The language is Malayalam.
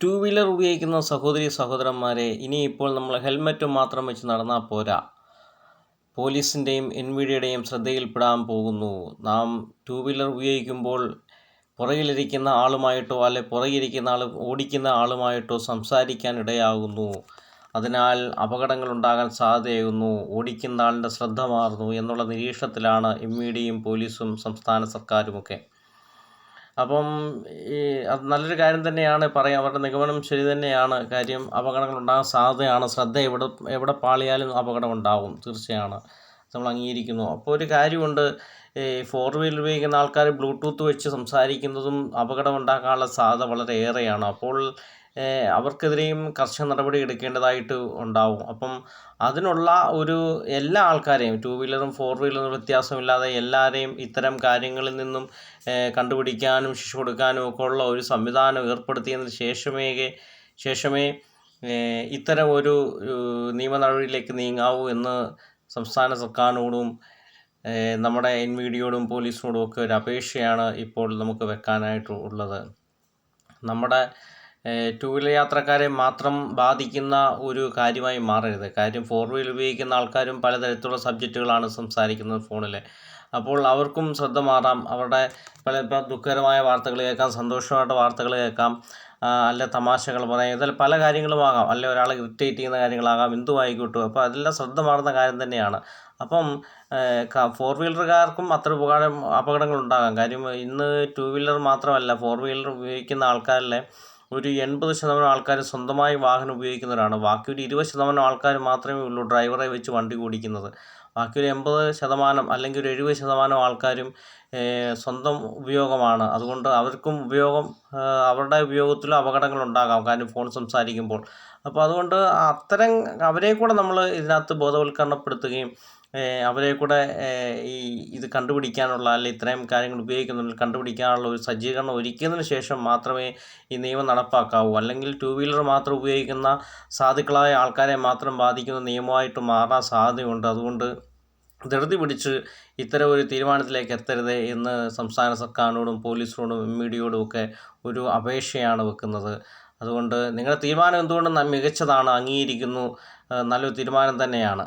ടു വീലർ ഉപയോഗിക്കുന്ന സഹോദരി സഹോദരന്മാരെ ഇനിയിപ്പോൾ നമ്മൾ ഹെൽമറ്റ് മാത്രം വെച്ച് നടന്നാൽ പോരാ. പോലീസിന്റെയും എൻ വി ഡിയുടെയും ശ്രദ്ധയിൽപ്പെടാൻ പോകുന്നു. നാം ടു വീലർ ഉപയോഗിക്കുമ്പോൾ പുറകിലിരിക്കുന്ന ആളുമായിട്ടോ അല്ലെ പുറകിലിരിക്കുന്ന ആൾ ഓടിക്കുന്ന ആളുമായിട്ടോ സംസാരിക്കാൻ ഇടയാകുന്നു. അതിനാൽ അപകടങ്ങൾ ഉണ്ടാകാൻ സാധ്യതയാകുന്നു. ഓടിക്കുന്ന ആളിന്റെ ശ്രദ്ധ മാറുന്നു എന്നുള്ള നിരീക്ഷണത്തിലാണ് എം വി ഡിയും പോലീസും സംസ്ഥാന സർക്കാരുമൊക്കെ. അപ്പം ഈ അത് നല്ലൊരു കാര്യം തന്നെയാണ് പറയാം. അവരുടെ നിഗമനം ശരി തന്നെയാണ്. കാര്യം അപകടങ്ങൾ ഉണ്ടാകാൻ സാധ്യതയാണ്. ശ്രദ്ധ എവിടെ എവിടെ പാളിയാലും അപകടം ഉണ്ടാകും. തീർച്ചയാണ്. നമ്മൾ അംഗീകരിക്കുന്നു അപ്പോൾ ഒരു കാര്യമുണ്ട് ഈ ഫോർ വീലർ ഉപയോഗിക്കുന്ന ആൾക്കാർ ബ്ലൂടൂത്ത് വെച്ച് സംസാരിക്കുന്നതും അപകടം ഉണ്ടാക്കാനുള്ള സാധ്യത വളരെ ഏറെയാണ് അപ്പോൾ അവർക്കെതിരെയും കർശന നടപടി എടുക്കേണ്ടതായിട്ട് ഉണ്ടാവും. അപ്പം അതിനുള്ള ഒരു എല്ലാ ആൾക്കാരെയും ടു വീലറും ഫോർ വീലറും വ്യത്യാസമില്ലാതെ എല്ലാവരെയും ഇത്തരം കാര്യങ്ങളിൽ നിന്നും കണ്ടുപിടിക്കാനും ശിക്ഷ കൊടുക്കാനും ഒക്കെ ഉള്ള ഒരു സംവിധാനം ഏർപ്പെടുത്തിയതിന് ശേഷമേ ശേഷമേ ഇത്തരം ഒരു നിയമ നടപടിയിലേക്ക് നീങ്ങാവൂ എന്ന് സംസ്ഥാന സർക്കാരിനോടും നമ്മുടെ എൻ വി ഡിയോടും പോലീസിനോടും ഒക്കെ ഒരു അപേക്ഷയാണ് ഇപ്പോൾ നമുക്ക് വെക്കാനായിട്ട് ഉള്ളത്. നമ്മുടെ ടു വീലർ യാത്രക്കാരെ മാത്രം ബാധിക്കുന്ന ഒരു കാര്യമായി മാറരുത്. കാര്യം ഫോർ വീലർ ഉപയോഗിക്കുന്ന ആൾക്കാരും പലതരത്തിലുള്ള സബ്ജക്റ്റുകളാണ് സംസാരിക്കുന്നത് ഫോണിൽ അപ്പോൾ അവർക്കും ശ്രദ്ധ മാറാം. അവരുടെ പല ദുഃഖകരമായ വാർത്തകൾ കേൾക്കാം സന്തോഷമായിട്ട് വാർത്തകൾ കേൾക്കാം. അല്ല തമാശകൾ പറയാം. ഇതിൽ പല കാര്യങ്ങളുമാകാം അല്ലെ ഒരാളെ ഇറിറ്റേറ്റ് ചെയ്യുന്ന കാര്യങ്ങളാകാം എന്തും ആയിക്കോട്ടെ. അപ്പോൾ അതെല്ലാം ശ്രദ്ധ മാറുന്ന കാര്യം തന്നെയാണ്. അപ്പം ഫോർ വീലറുകാർക്കും അത്ര ഉപകാരം അപകടങ്ങൾ ഉണ്ടാകാം. കാര്യം ഇന്ന് ടു വീലർ മാത്രമല്ല ഫോർ വീലർ ഉപയോഗിക്കുന്ന ആൾക്കാരിലെ ഒരു എൺപത് ശതമാനം ആൾക്കാർ സ്വന്തമായി വാഹനം ഉപയോഗിക്കുന്നവരാണ്. ബാക്കി ഒരു ഇരുപത് ശതമാനം ആൾക്കാർ മാത്രമേ ഉള്ളൂ ഡ്രൈവറെ വെച്ച് വണ്ടി ഓടിക്കുന്നത്. ബാക്കി ഒരു എൺപത് ശതമാനം അല്ലെങ്കിൽ ഒരു എഴുപത് ശതമാനം ആൾക്കാരും സ്വന്തം ഉപയോഗമാണ്. അതുകൊണ്ട് അവർക്കും ഉപയോഗം അവരുടെ ഉപയോഗത്തിലും അപകടങ്ങൾ ഉണ്ടാകാം. കാരണം ഫോൺ സംസാരിക്കുമ്പോൾ. അപ്പോൾ അതുകൊണ്ട് അത്തരം അവരെ കൂടെ നമ്മൾ ഇതിനകത്ത് ബോധവൽക്കരണപ്പെടുത്തുകയും അവരെ കൂടെ ഈ ഇത് കണ്ടുപിടിക്കാനുള്ള അല്ലെങ്കിൽ ഇത്രയും കാര്യങ്ങൾ ഉപയോഗിക്കുന്നുണ്ട് കണ്ടുപിടിക്കാനുള്ള ഒരു സജ്ജീകരണം ഒരുക്കിയതിന് ശേഷം മാത്രമേ ഈ നിയമം നടപ്പാക്കാവൂ. അല്ലെങ്കിൽ ടു വീലർ മാത്രം ഉപയോഗിക്കുന്ന സാധുക്കളായ ആൾക്കാരെ മാത്രം ബാധിക്കുന്ന നിയമമായിട്ട് മാറാൻ സാധ്യതയുണ്ട്. അതുകൊണ്ട് ധൃതി പിടിച്ച് ഇത്തരം ഒരു തീരുമാനത്തിലേക്ക് എത്തരുത് എന്ന് സംസ്ഥാന സർക്കാരിനോടും പോലീസിനോടും എം ഇ ഡിയോടും ഒക്കെ ഒരു അപേക്ഷയാണ് വെക്കുന്നത്. അതുകൊണ്ട് നിങ്ങളുടെ തീരുമാനം എന്തുകൊണ്ടും മികച്ചതാണ് അംഗീകരിക്കുന്നു നല്ലൊരു തീരുമാനം തന്നെയാണ്.